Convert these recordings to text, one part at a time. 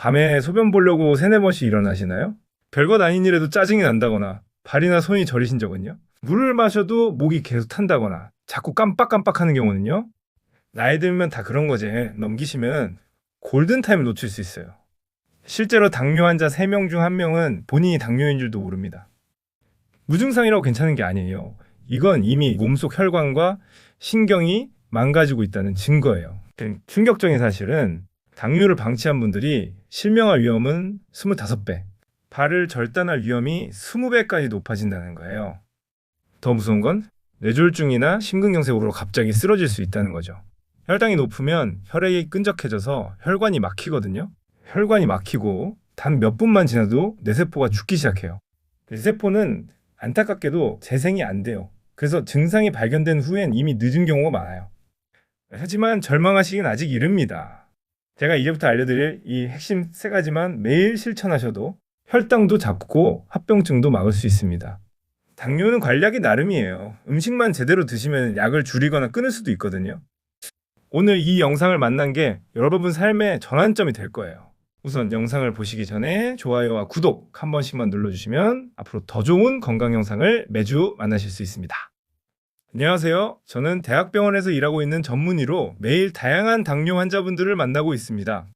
밤에 소변 보려고 세네 번씩 일어나시나요? 별것 아닌 일에도 짜증이 난다거나 발이나 손이 저리신 적은요? 물을 마셔도 목이 계속 탄다거나 자꾸 깜빡깜빡 하는 경우는요? 나이 들면 다 그런 거지. 넘기시면 골든타임을 놓칠 수 있어요. 실제로 당뇨 환자 3명 중 1명은 본인이 당뇨인 줄도 모릅니다. 무증상이라고 괜찮은 게 아니에요. 이건 이미 몸속 혈관과 신경이 망가지고 있다는 증거예요. 충격적인 사실은 당뇨를 방치한 분들이 실명할 위험은 25배, 발을 절단할 위험이 20배까지 높아진다는 거예요. 더 무서운 건 뇌졸중이나 심근경색으로 갑자기 쓰러질 수 있다는 거죠. 혈당이 높으면 혈액이 끈적해져서 혈관이 막히거든요. 혈관이 막히고 단 몇 분만 지나도 뇌세포가 죽기 시작해요. 뇌세포는 안타깝게도 재생이 안 돼요. 그래서 증상이 발견된 후엔 이미 늦은 경우가 많아요. 하지만 절망하시긴 아직 이릅니다. 제가 이제부터 알려드릴 이 핵심 세 가지만 매일 실천하셔도 혈당도 잡고 합병증도 막을 수 있습니다. 당뇨는 관리하기 나름이에요. 음식만 제대로 드시면 약을 줄이거나 끊을 수도 있거든요. 오늘 이 영상을 만난 게 여러분 삶의 전환점이 될 거예요. 우선 영상을 보시기 전에 좋아요와 구독 한 번씩만 눌러주시면 앞으로 더 좋은 건강 영상을 매주 만나실 수 있습니다. 안녕하세요. 저는 대학병원에서 일하고 있는 전문의로 매일 다양한 당뇨 환자분들을 만나고 있습니다.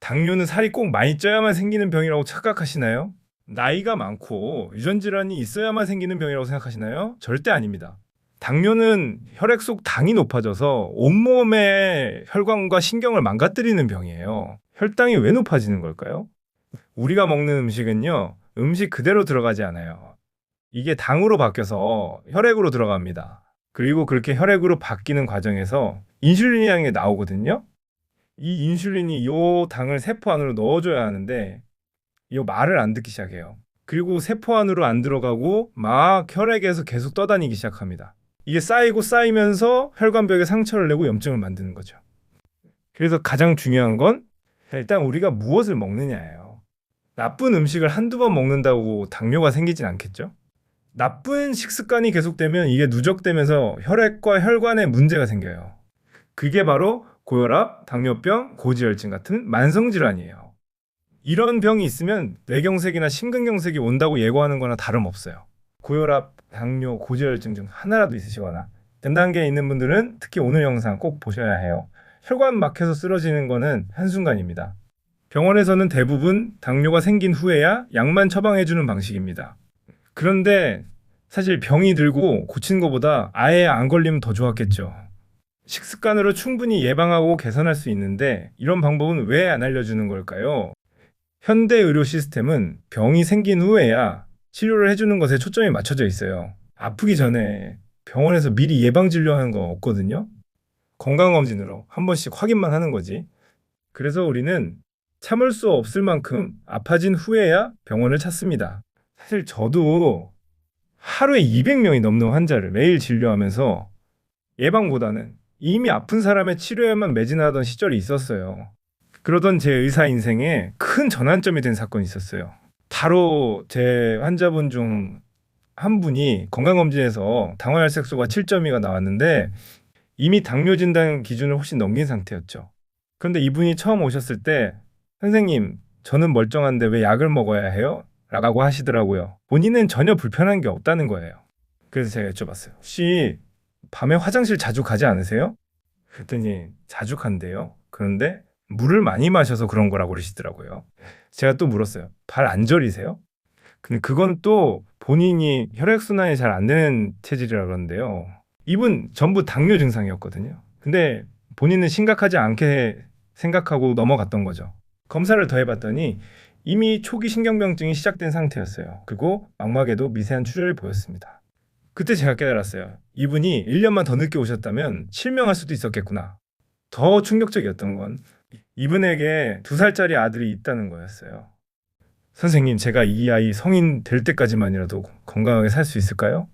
당뇨는 살이 꼭 많이 쪄야만 생기는 병이라고 착각하시나요? 나이가 많고 유전 질환이 있어야만 생기는 병이라고 생각하시나요? 절대 아닙니다. 당뇨는 혈액 속 당이 높아져서 온몸의 혈관과 신경을 망가뜨리는 병이에요. 혈당이 왜 높아지는 걸까요? 우리가 먹는 음식은요, 음식 그대로 들어가지 않아요. 이게 당으로 바뀌어서 혈액으로 들어갑니다. 그리고 그렇게 혈액으로 바뀌는 과정에서 인슐린이라는 게 나오거든요. 이 인슐린이 요 당을 세포 안으로 넣어줘야 하는데 이 말을 안 듣기 시작해요. 그리고 세포 안으로 안 들어가고 막 혈액에서 계속 떠다니기 시작합니다. 이게 쌓이고 쌓이면서 혈관벽에 상처를 내고 염증을 만드는 거죠. 그래서 가장 중요한 건 일단 우리가 무엇을 먹느냐예요. 나쁜 음식을 한두 번 먹는다고 당뇨가 생기진 않겠죠? 나쁜 식습관이 계속되면 이게 누적되면서 혈액과 혈관에 문제가 생겨요. 그게 바로 고혈압, 당뇨병, 고지혈증 같은 만성질환이에요. 이런 병이 있으면 뇌경색이나 심근경색이 온다고 예고하는 거나 다름없어요. 고혈압, 당뇨, 고지혈증 중 하나라도 있으시거나 전 단계에 있는 분들은 특히 오늘 영상 꼭 보셔야 해요. 혈관 막혀서 쓰러지는 거는 한순간입니다. 병원에서는 대부분 당뇨가 생긴 후에야 약만 처방해주는 방식입니다. 그런데 사실 병이 들고 고친 것보다 아예 안 걸리면 더 좋았겠죠. 식습관으로 충분히 예방하고 개선할 수 있는데 이런 방법은 왜 안 알려주는 걸까요? 현대 의료 시스템은 병이 생긴 후에야 치료를 해주는 것에 초점이 맞춰져 있어요. 아프기 전에 병원에서 미리 예방 진료하는 거 없거든요. 건강검진으로 한 번씩 확인만 하는 거지. 그래서 우리는 참을 수 없을 만큼 아파진 후에야 병원을 찾습니다. 사실 저도 하루에 200명이 넘는 환자를 매일 진료하면서 예방보다는 이미 아픈 사람의 치료에만 매진하던 시절이 있었어요. 그러던 제 의사 인생에 큰 전환점이 된 사건이 있었어요. 바로 제 환자분 중 한 분이 건강검진에서 당화혈색소가 7.2가 나왔는데 이미 당뇨 진단 기준을 훨씬 넘긴 상태였죠. 그런데 이분이 처음 오셨을 때 선생님 저는 멀쩡한데 왜 약을 먹어야 해요? 라고 하시더라고요. 본인은 전혀 불편한 게 없다는 거예요. 그래서 제가 여쭤봤어요. 혹시 밤에 화장실 자주 가지 않으세요? 그랬더니 자주 간대요. 그런데 물을 많이 마셔서 그런 거라고 그러시더라고요. 제가 또 물었어요. 발 안 저리세요? 근데 그건 또 본인이 혈액순환이 잘 안 되는 체질이라 그러는데요. 이분 전부 당뇨 증상이었거든요. 근데 본인은 심각하지 않게 생각하고 넘어갔던 거죠. 검사를 더 해봤더니 이미 초기 신경병증이 시작된 상태였어요. 그리고 망막에도 미세한 출혈을 보였습니다. 그때 제가 깨달았어요. 이분이 1년만 더 늦게 오셨다면 실명할 수도 있었겠구나. 더 충격적이었던 건 이분에게 두 살짜리 아들이 있다는 거였어요. 선생님, 제가 이 아이 성인 될 때까지만이라도 건강하게 살 수 있을까요?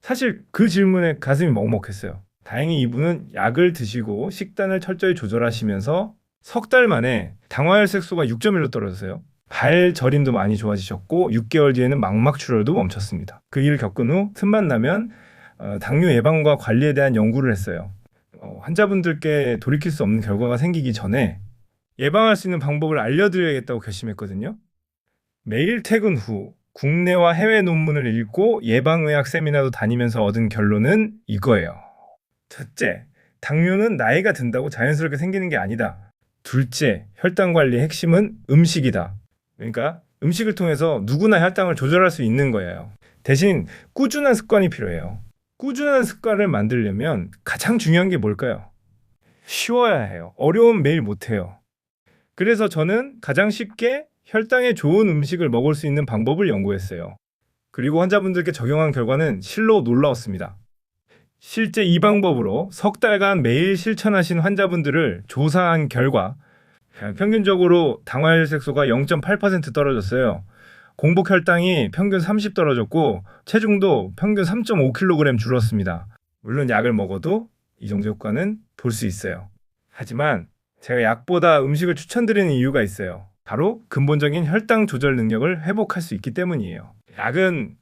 사실 그 질문에 가슴이 먹먹했어요. 다행히 이분은 약을 드시고 식단을 철저히 조절하시면서 석 달 만에 당화혈색소가 6.1로 떨어졌어요. 발 저림도 많이 좋아지셨고 6개월 뒤에는 망막 출혈도 멈췄습니다. 그 일을 겪은 후 틈만 나면 어, 당뇨 예방과 관리에 대한 연구를 했어요. 어, 환자분들께 돌이킬 수 없는 결과가 생기기 전에 예방할 수 있는 방법을 알려드려야겠다고 결심했거든요. 매일 퇴근 후 국내와 해외 논문을 읽고 예방의학 세미나도 다니면서 얻은 결론은 이거예요. 첫째, 당뇨는 나이가 든다고 자연스럽게 생기는 게 아니다. 둘째, 혈당 관리의 핵심은 음식이다. 그러니까 음식을 통해서 누구나 혈당을 조절할 수 있는 거예요. 대신 꾸준한 습관이 필요해요. 꾸준한 습관을 만들려면 가장 중요한 게 뭘까요? 쉬워야 해요. 어려우면 매일 못 해요. 그래서 저는 가장 쉽게 혈당에 좋은 음식을 먹을 수 있는 방법을 연구했어요. 그리고 환자분들께 적용한 결과는 실로 놀라웠습니다. 실제 이 방법으로 석 달간 매일 실천하신 환자분들을 조사한 결과 평균적으로 당화혈색소가 0.8% 떨어졌어요. 공복 혈당이 평균 30 떨어졌고 체중도 평균 3.5kg 줄었습니다. 물론 약을 먹어도 이 정도 효과는 볼 수 있어요. 하지만 제가 약보다 음식을 추천드리는 이유가 있어요. 바로 근본적인 혈당 조절 능력을 회복할 수 있기 때문이에요. 약은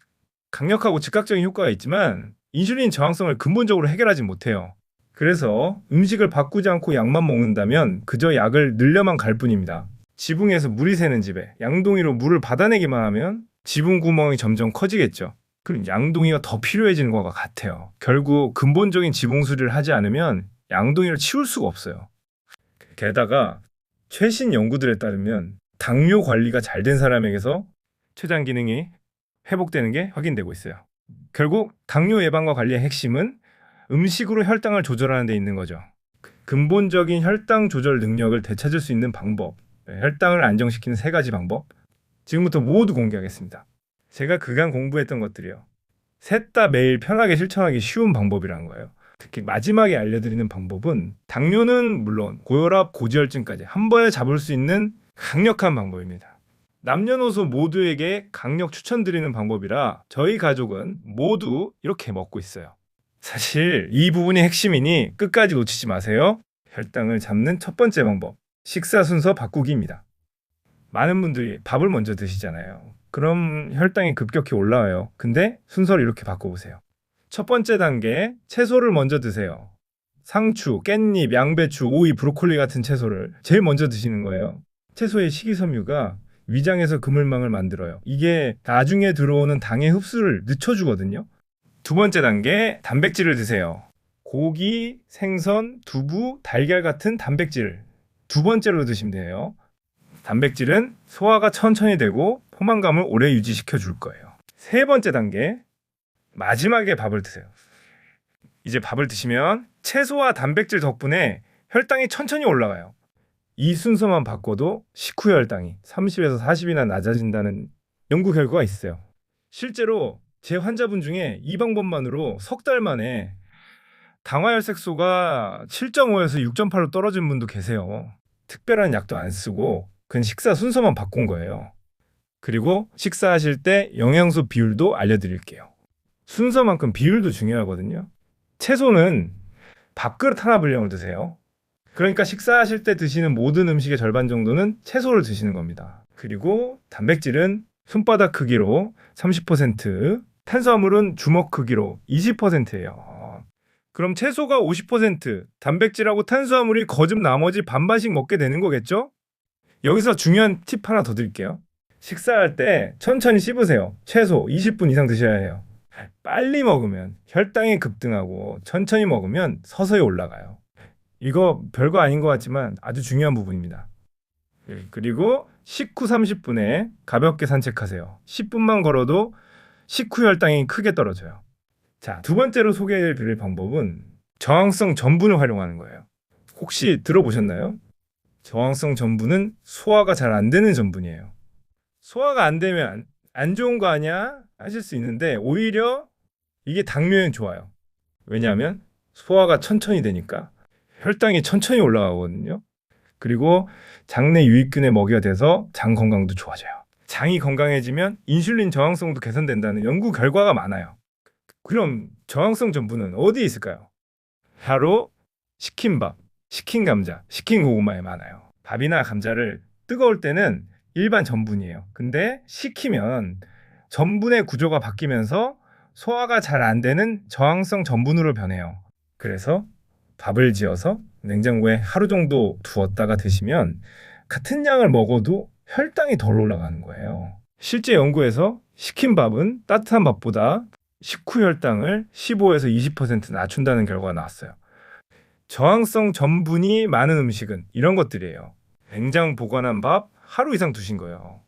강력하고 즉각적인 효과가 있지만 인슐린 저항성을 근본적으로 해결하지 못해요. 그래서 음식을 바꾸지 않고 약만 먹는다면 그저 약을 늘려만 갈 뿐입니다. 지붕에서 물이 새는 집에 양동이로 물을 받아내기만 하면 지붕 구멍이 점점 커지겠죠. 그럼 양동이가 더 필요해지는 것과 같아요. 결국 근본적인 지붕 수리를 하지 않으면 양동이를 치울 수가 없어요. 게다가 최신 연구들에 따르면 당뇨 관리가 잘 된 사람에게서 췌장 기능이 회복되는 게 확인되고 있어요. 결국 당뇨 예방과 관리의 핵심은 음식으로 혈당을 조절하는 데 있는 거죠. 근본적인 혈당 조절 능력을 되찾을 수 있는 방법, 네, 혈당을 안정시키는 세 가지 방법. 지금부터 모두 공개하겠습니다. 제가 그간 공부했던 것들이요. 셋 다 매일 편하게 실천하기 쉬운 방법이라는 거예요. 특히 마지막에 알려드리는 방법은 당뇨는 물론 고혈압, 고지혈증까지 한 번에 잡을 수 있는 강력한 방법입니다. 남녀노소 모두에게 강력 추천드리는 방법이라 저희 가족은 모두 이렇게 먹고 있어요. 사실 이 부분이 핵심이니 끝까지 놓치지 마세요. 혈당을 잡는 첫 번째 방법, 식사 순서 바꾸기입니다. 많은 분들이 밥을 먼저 드시잖아요. 그럼 혈당이 급격히 올라와요. 근데 순서를 이렇게 바꿔보세요. 첫 번째 단계, 채소를 먼저 드세요. 상추, 깻잎, 양배추, 오이, 브로콜리 같은 채소를 제일 먼저 드시는 거예요. 채소의 식이섬유가 위장에서 그물망을 만들어요. 이게 나중에 들어오는 당의 흡수를 늦춰주거든요. 두 번째 단계, 단백질을 드세요. 고기, 생선, 두부, 달걀 같은 단백질. 두 번째로 드시면 돼요. 단백질은 소화가 천천히 되고 포만감을 오래 유지시켜 줄 거예요. 세 번째 단계, 마지막에 밥을 드세요. 이제 밥을 드시면 채소와 단백질 덕분에 혈당이 천천히 올라가요. 이 순서만 바꿔도 식후 혈당이 30에서 40이나 낮아진다는 연구 결과가 있어요. 실제로 제 환자분 중에 이 방법만으로 석 달 만에 당화혈색소가 7.5에서 6.8로 떨어진 분도 계세요. 특별한 약도 안 쓰고 그냥 식사 순서만 바꾼 거예요. 그리고 식사하실 때 영양소 비율도 알려드릴게요. 순서만큼 비율도 중요하거든요. 채소는 밥그릇 하나 분량을 드세요. 그러니까 식사하실 때 드시는 모든 음식의 절반 정도는 채소를 드시는 겁니다. 그리고 단백질은 손바닥 크기로 30%, 탄수화물은 주먹 크기로 20%예요. 그럼 채소가 50%, 단백질하고 탄수화물이 거즘 나머지 반반씩 먹게 되는 거겠죠? 여기서 중요한 팁 하나 더 드릴게요. 식사할 때 천천히 씹으세요. 최소 20분 이상 드셔야 해요. 빨리 먹으면 혈당이 급등하고 천천히 먹으면 서서히 올라가요. 이거 별거 아닌 것 같지만 아주 중요한 부분입니다. 예, 그리고 식후 30분에 가볍게 산책하세요. 10분만 걸어도 식후 혈당이 크게 떨어져요. 자, 두 번째로 소개해 드릴 방법은 저항성 전분을 활용하는 거예요. 혹시 들어보셨나요? 저항성 전분은 소화가 잘 안 되는 전분이에요. 소화가 안 되면 안 좋은 거 아니야? 하실 수 있는데 오히려 이게 당뇨엔 좋아요. 왜냐하면 소화가 천천히 되니까 혈당이 천천히 올라가거든요. 그리고 장내 유익균의 먹이가 돼서 장 건강도 좋아져요. 장이 건강해지면 인슐린 저항성도 개선된다는 연구 결과가 많아요. 그럼 저항성 전분은 어디에 있을까요? 바로 식힌 밥, 식힌 감자, 식힌 고구마에 많아요. 밥이나 감자를 뜨거울 때는 일반 전분이에요. 근데 식히면 전분의 구조가 바뀌면서 소화가 잘 안 되는 저항성 전분으로 변해요. 그래서 밥을 지어서 냉장고에 하루 정도 두었다가 드시면 같은 양을 먹어도 혈당이 덜 올라가는 거예요. 실제 연구에서 식힌 밥은 따뜻한 밥보다 식후 혈당을 15에서 20% 낮춘다는 결과가 나왔어요. 저항성 전분이 많은 음식은 이런 것들이에요. 냉장 보관한 밥 하루 이상 두신 거예요.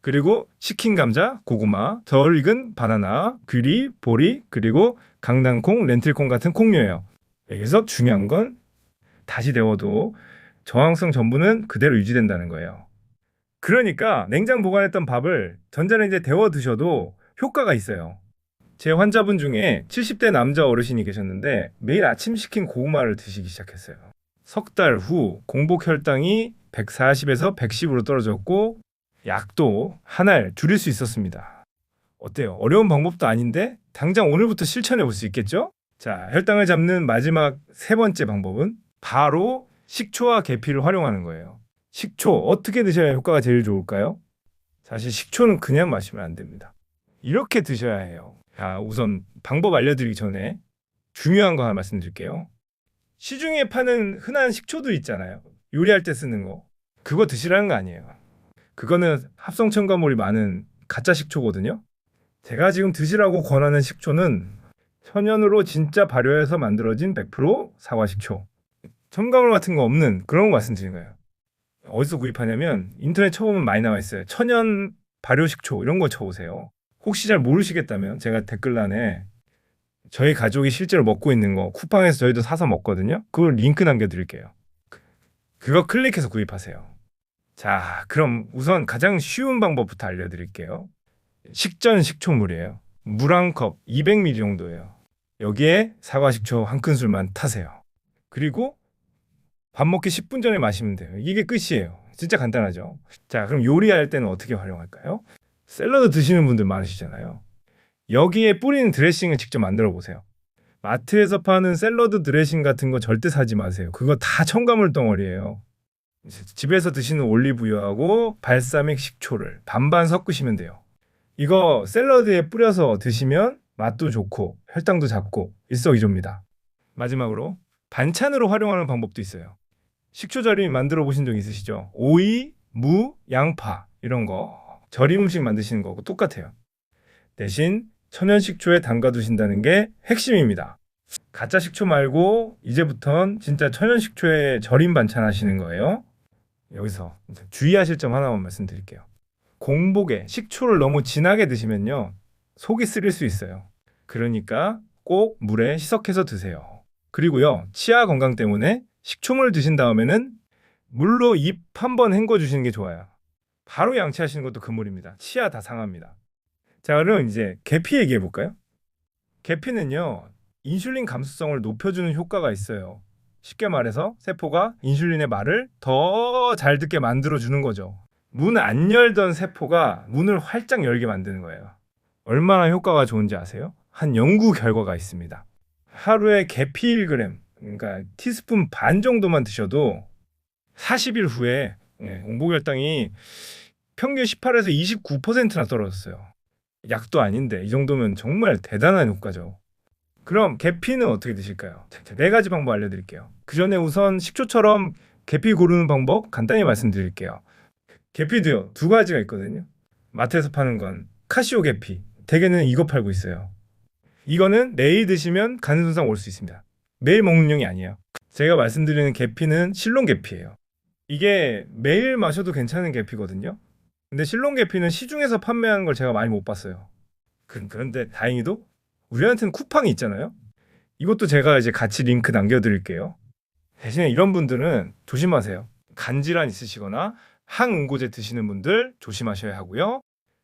그리고 식힌 감자, 고구마, 덜 익은 바나나, 귀리, 보리, 그리고 강낭콩, 렌틸콩 같은 콩류예요. 여기서 중요한 건 다시 데워도 저항성 전분은 그대로 유지된다는 거예요. 그러니까 냉장 보관했던 밥을 전자레인지에 데워 드셔도 효과가 있어요. 제 환자분 중에 70대 남자 어르신이 계셨는데 매일 아침 시킨 고구마를 드시기 시작했어요. 석 달 후 공복 혈당이 140에서 110으로 떨어졌고 약도 한 알 줄일 수 있었습니다. 어때요? 어려운 방법도 아닌데 당장 오늘부터 실천해 볼 수 있겠죠? 자, 혈당을 잡는 마지막 세 번째 방법은 바로 식초와 계피를 활용하는 거예요. 식초 어떻게 드셔야 효과가 제일 좋을까요? 사실 식초는 그냥 마시면 안 됩니다. 이렇게 드셔야 해요. 자, 우선 방법 알려드리기 전에 중요한 거 하나 말씀드릴게요. 시중에 파는 흔한 식초들 있잖아요. 요리할 때 쓰는 거. 그거 드시라는 거 아니에요. 그거는 합성 첨가물이 많은 가짜 식초거든요. 제가 지금 드시라고 권하는 식초는 천연으로 진짜 발효해서 만들어진 100% 사과 식초. 첨가물 같은 거 없는 그런 거 말씀드리는 거예요. 어디서 구입하냐면 인터넷 쳐보면 많이 나와 있어요. 천연 발효 식초 이런 거 쳐보세요. 혹시 잘 모르시겠다면 제가 댓글란에 저희 가족이 실제로 먹고 있는 거 쿠팡에서 저희도 사서 먹거든요. 그걸 링크 남겨드릴게요. 그거 클릭해서 구입하세요. 자, 그럼 우선 가장 쉬운 방법부터 알려드릴게요. 식전 식초물이에요. 물 한 컵 200ml 정도예요. 여기에 사과 식초 한 큰술만 타세요. 그리고 밥 먹기 10분 전에 마시면 돼요. 이게 끝이에요. 진짜 간단하죠. 자, 그럼 요리할 때는 어떻게 활용할까요? 샐러드 드시는 분들 많으시잖아요. 여기에 뿌리는 드레싱을 직접 만들어 보세요. 마트에서 파는 샐러드 드레싱 같은 거 절대 사지 마세요. 그거 다 첨가물 덩어리예요. 집에서 드시는 올리브유하고 발사믹 식초를 반반 섞으시면 돼요. 이거 샐러드에 뿌려서 드시면 맛도 좋고 혈당도 잡고 일석이조입니다. 마지막으로 반찬으로 활용하는 방법도 있어요. 식초 절임 만들어 보신 적 있으시죠? 오이, 무, 양파 이런 거 절임 음식 만드시는 거고 똑같아요. 대신 천연 식초에 담가 두신다는 게 핵심입니다. 가짜 식초 말고 이제부턴 진짜 천연 식초에 절임 반찬 하시는 거예요. 여기서 주의하실 점 하나만 말씀드릴게요. 공복에 식초를 너무 진하게 드시면요. 속이 쓰릴 수 있어요. 그러니까 꼭 물에 희석해서 드세요. 그리고요. 치아 건강 때문에 식초물 드신 다음에는 물로 입 한 번 헹궈 주시는 게 좋아요. 바로 양치하시는 것도 금물입니다. 치아 다 상합니다. 자, 그럼 이제 계피 얘기해 볼까요? 계피는요. 인슐린 감수성을 높여주는 효과가 있어요. 쉽게 말해서 세포가 인슐린의 말을 더 잘 듣게 만들어 주는 거죠. 문 안 열던 세포가 문을 활짝 열게 만드는 거예요. 얼마나 효과가 좋은지 아세요? 한 연구 결과가 있습니다. 하루에 계피 1g, 그러니까 티스푼 반 정도만 드셔도 40일 후에 예, 공복혈당이 평균 18에서 29%나 떨어졌어요. 약도 아닌데 이 정도면 정말 대단한 효과죠. 그럼 계피는 어떻게 드실까요? 자, 네 가지 방법 알려드릴게요. 그 전에 우선 식초처럼 계피 고르는 방법 간단히 말씀드릴게요. 계피도요 두 가지가 있거든요. 마트에서 파는 건 카시오 계피, 대개는 이거 팔고 있어요. 이거는 매일 드시면 간 손상 올 수 있습니다. 매일 먹는 용이 아니에요. 제가 말씀드리는 계피는 실론 계피예요. 이게 매일 마셔도 괜찮은 계피거든요. 근데 실론 계피는 시중에서 판매하는 걸 제가 많이 못 봤어요. 그- 그런데 다행히도 우리한테는 쿠팡이 있잖아요. 이것도 제가 이제 같이 링크 남겨드릴게요. 대신에 이런 분들은 조심하세요. 간질환 있으시거나 항응고제 드시는 분들 조심하셔야 하고요.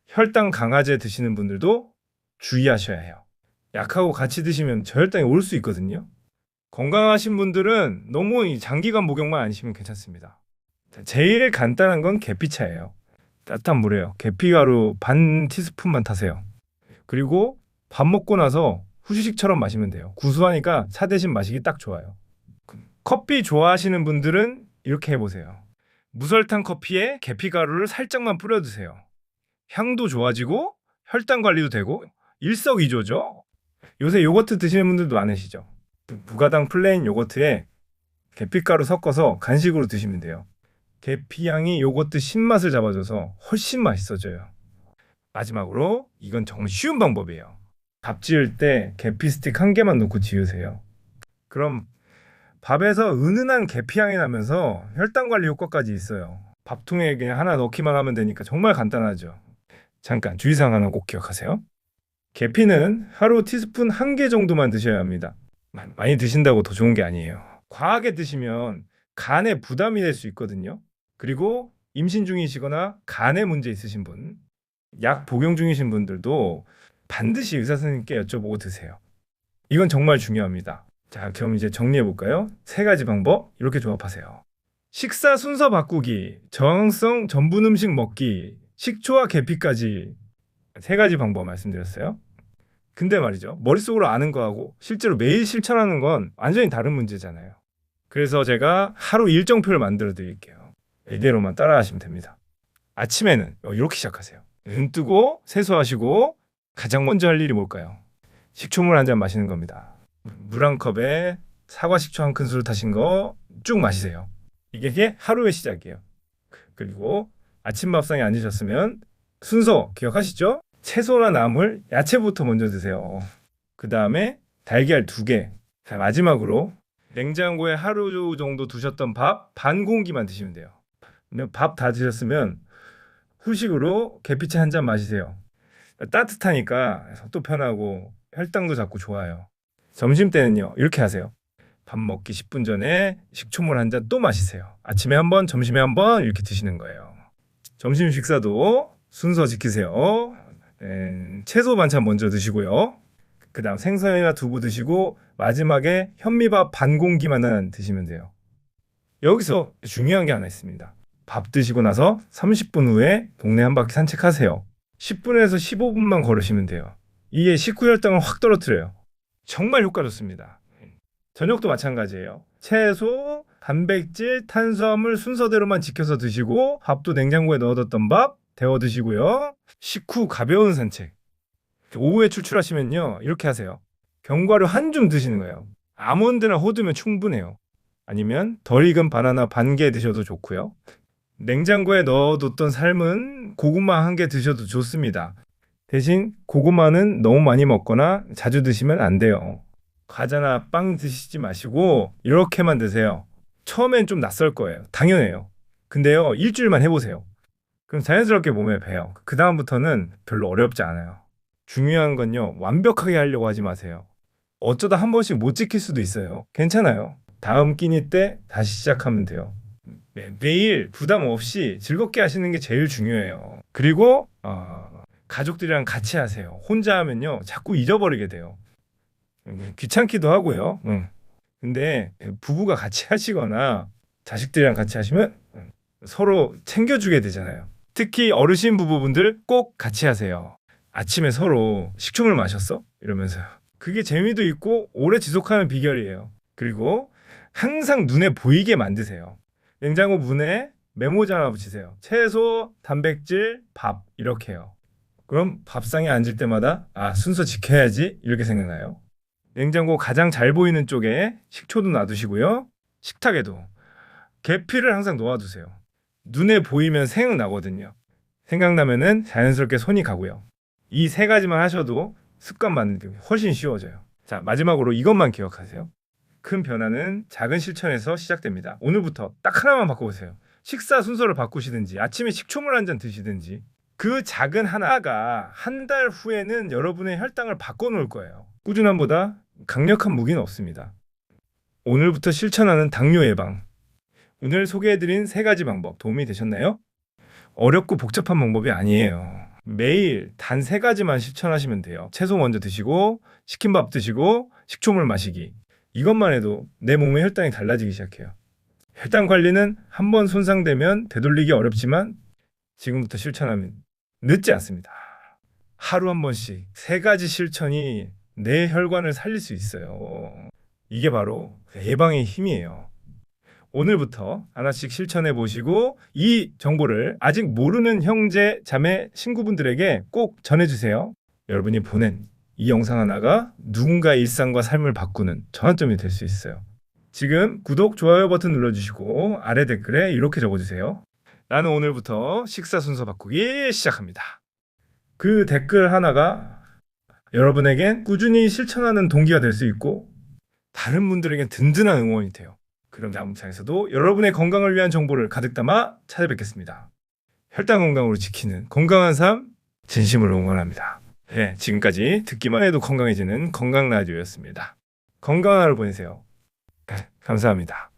혈당 강화제 드시는 분들도 주의하셔야 해요. 약하고 같이 드시면 저혈당이 올 수 있거든요. 건강하신 분들은 너무 이 장기간 목욕만 안 하시면 괜찮습니다. 자, 제일 간단한 건 계피차예요. 따뜻한 물에요. 계피가루 반 티스푼만 타세요. 그리고 밥 먹고 나서 후식처럼 마시면 돼요. 구수하니까 차 대신 마시기 딱 좋아요. 커피 좋아하시는 분들은 이렇게 해보세요. 무설탕 커피에 계피가루를 살짝만 뿌려 드세요. 향도 좋아지고 혈당 관리도 되고 일석이조죠. 요새 요거트 드시는 분들도 많으시죠. 무가당 플레인 요거트에 계피가루 섞어서 간식으로 드시면 돼요. 계피향이 요거트 신맛을 잡아줘서 훨씬 맛있어져요. 마지막으로 이건 정말 쉬운 방법이에요. 밥 지을 때 계피 스틱 한 개만 넣고 지으세요. 그럼 밥에서 은은한 계피향이 나면서 혈당 관리 효과까지 있어요. 밥통에 그냥 하나 넣기만 하면 되니까 정말 간단하죠. 잠깐 주의사항 하나 꼭 기억하세요. 계피는 하루 티스푼 한 개 정도만 드셔야 합니다. 마- 많이 드신다고 더 좋은 게 아니에요. 과하게 드시면 간에 부담이 될 수 있거든요. 그리고 임신 중이시거나 간에 문제 있으신 분, 약 복용 중이신 분들도 반드시 의사 선생님께 여쭤보고 드세요. 이건 정말 중요합니다. 자, 그럼 이제 정리해 볼까요? 세 가지 방법 이렇게 조합하세요. 식사 순서 바꾸기, 저항성 전분 음식 먹기, 식초와 계피까지 세 가지 방법 말씀드렸어요. 근데 말이죠. 머릿속으로 아는 거하고 실제로 매일 실천하는 건 완전히 다른 문제잖아요. 그래서 제가 하루 일정표를 만들어 드릴게요. 이대로만 따라하시면 됩니다. 아침에는 이렇게 시작하세요. 눈 뜨고 세수하시고 가장 먼저 할 일이 뭘까요? 식초물 한 잔 마시는 겁니다. 물 한 컵에 사과 식초 한 큰술 타신 거 쭉 마시세요. 이게 하루의 시작이에요. 그리고 아침 밥상에 앉으셨으면 순서 기억하시죠? 채소나 나물, 야채부터 먼저 드세요. 그 다음에 달걀 두 개. 자, 마지막으로 냉장고에 하루 정도 두셨던 밥 반 공기만 드시면 돼요. 밥 다 드셨으면 후식으로 계피차 한 잔 마시세요. 따뜻하니까 속도 편하고 혈당도 잡고 좋아요. 점심 때는요 이렇게 하세요. 밥 먹기 10분 전에 식초물 한 잔 또 마시세요. 아침에 한 번, 점심에 한 번 이렇게 드시는 거예요. 점심 식사도 순서 지키세요. 네, 채소 반찬 먼저 드시고요. 그다음 생선이나 두부 드시고 마지막에 현미밥 반 공기만 드시면 돼요. 여기서 중요한 게 하나 있습니다. 밥 드시고 나서 30분 후에 동네 한 바퀴 산책하세요. 10분에서 15분만 걸으시면 돼요. 이게 식후 혈당을 확 떨어뜨려요. 정말 효과 좋습니다. 저녁도 마찬가지예요. 채소, 단백질, 탄수화물 순서대로만 지켜서 드시고 밥도 냉장고에 넣어뒀던 밥 데워 드시고요. 식후 가벼운 산책. 오후에 출출하시면요. 이렇게 하세요. 견과류 한 줌 드시는 거예요. 아몬드나 호두면 충분해요. 아니면 덜 익은 바나나 반 개 드셔도 좋고요. 냉장고에 넣어뒀던 삶은 고구마 한 개 드셔도 좋습니다. 대신 고구마는 너무 많이 먹거나 자주 드시면 안 돼요. 과자나 빵 드시지 마시고 이렇게만 드세요. 처음엔 좀 낯설 거예요. 당연해요. 근데요, 일주일만 해보세요. 그럼 자연스럽게 몸에 배요. 그 다음부터는 별로 어렵지 않아요. 중요한 건요, 완벽하게 하려고 하지 마세요. 어쩌다 한 번씩 못 지킬 수도 있어요. 괜찮아요. 다음 끼니 때 다시 시작하면 돼요. 매, 매일 부담 없이 즐겁게 하시는 게 제일 중요해요. 그리고 어, 가족들이랑 같이 하세요. 혼자 하면요, 자꾸 잊어버리게 돼요. 음, 귀찮기도 하고요. 음. 근데 부부가 같이 하시거나 자식들이랑 같이 하시면 음, 서로 챙겨주게 되잖아요. 특히 어르신 부부분들 꼭 같이 하세요. 아침에 서로 식초물 마셨어? 이러면서요. 그게 재미도 있고 오래 지속하는 비결이에요. 그리고 항상 눈에 보이게 만드세요. 냉장고 문에 메모지 하나 붙이세요. 채소, 단백질, 밥 이렇게요. 그럼 밥상에 앉을 때마다 아 순서 지켜야지 이렇게 생각나요. 냉장고 가장 잘 보이는 쪽에 식초도 놔두시고요. 식탁에도 계피를 항상 놓아두세요. 눈에 보이면 생각나거든요. 생각나면은 자연스럽게 손이 가고요. 이 세 가지만 하셔도 습관 만들기 훨씬 쉬워져요. 자, 마지막으로 이것만 기억하세요. 큰 변화는 작은 실천에서 시작됩니다. 오늘부터 딱 하나만 바꿔보세요. 식사 순서를 바꾸시든지 아침에 식초물 한 잔 드시든지 그 작은 하나가 한 달 후에는 여러분의 혈당을 바꿔놓을 거예요. 꾸준함보다 강력한 무기는 없습니다. 오늘부터 실천하는 당뇨 예방. 오늘 소개해드린 세 가지 방법 도움이 되셨나요? 어렵고 복잡한 방법이 아니에요. 매일 단 세 가지만 실천하시면 돼요. 채소 먼저 드시고 시킨 밥 드시고 식초물 마시기. 이것만 해도 내 몸의 혈당이 달라지기 시작해요. 혈당 관리는 한 번 손상되면 되돌리기 어렵지만 지금부터 실천하면 늦지 않습니다. 하루 한 번씩 세 가지 실천이 내 혈관을 살릴 수 있어요. 이게 바로 예방의 힘이에요. 오늘부터 하나씩 실천해 보시고 이 정보를 아직 모르는 형제, 자매, 친구분들에게 꼭 전해 주세요. 여러분이 보낸 이 영상 하나가 누군가 일상과 삶을 바꾸는 전환점이 될 수 있어요. 지금 구독, 좋아요 버튼 눌러주시고 아래 댓글에 이렇게 적어주세요. 나는 오늘부터 식사 순서 바꾸기 시작합니다. 그 댓글 하나가 여러분에겐 꾸준히 실천하는 동기가 될 수 있고 다른 분들에겐 든든한 응원이 돼요. 그럼 다음 장에서도 여러분의 건강을 위한 정보를 가득 담아 찾아뵙겠습니다. 혈당 건강으로 지키는 건강한 삶 진심으로 응원합니다. 네, 지금까지 듣기만 해도 건강해지는 건강 라디오였습니다. 건강한 하루 보내세요. 네, 감사합니다.